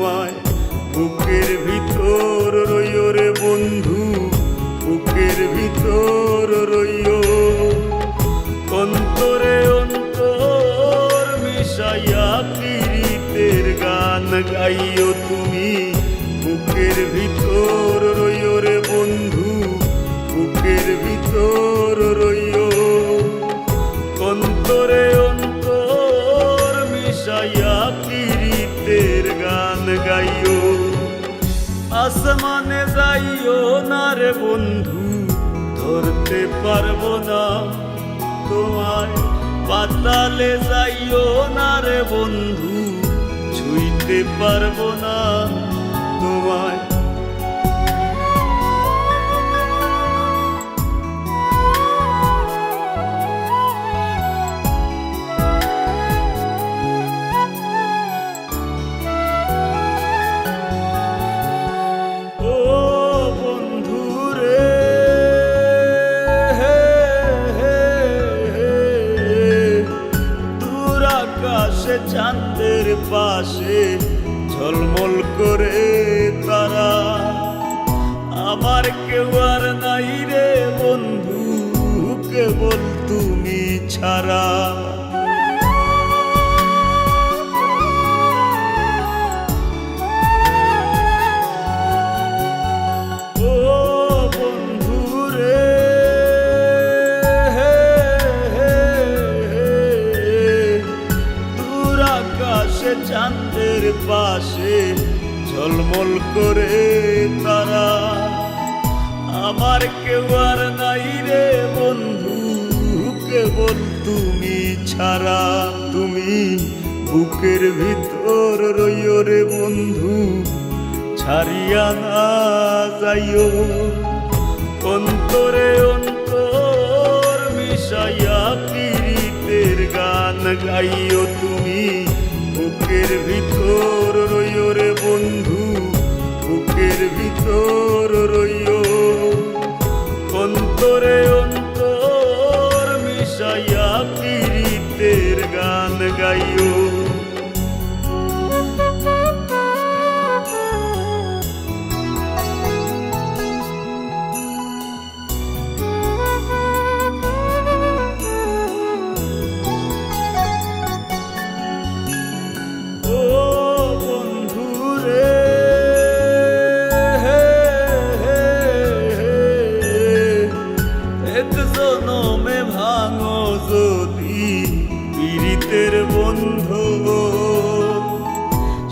তোমায়। বুকের ভিতর রইও রে বন্ধু, বুকের ভিতর রইও। অন্তরে অন্তর মিশাইয়া পীড়িতের গান গাইও তুমি। বুকের ভিতর রইও রে বন্ধু, বুকের ভিতর রইও। অন্তরে অন্তর মিশাইয়া পীড়িতের গান গাইও। আসমানে যাইও না রে বন্ধু, ধরতে পারব না। তোমায় পাতালে যাইও না রে বন্ধু, ছুঁইতে পারব না। তোমায় পাশে ঝলমল করে তারা। আমার কেউ আর নাই রে বন্ধু কেবল তুমি ছাড়া। পাশে ঝলমল করে তারা। আমার কেউ আর নাই রে বন্ধু, কেবল তুমি ছাড়া। তুমি বুকের ভিতর রইও রে বন্ধু, ছাড়িয়া না যাইও। অন্তরে অন্তর মিশাইয়া পীড়িতের গান গাইও তুমি। গান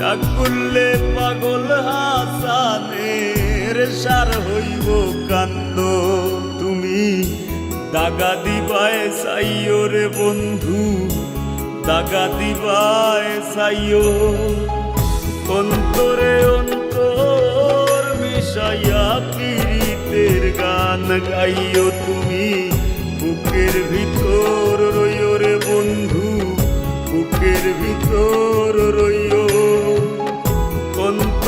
সাকুল্লে পাগল হাসানের সার হইব কান্দ তুমি দাগা দিবায় সাইও রে বন্ধু, দাগা দিবায় সাইও অন্তরে অন্তর মিশাইয়া পীড়িতের গান গাইও তুমি। বুকের ভিতর রইও রে বন্ধু, বুকের ভিতর রইও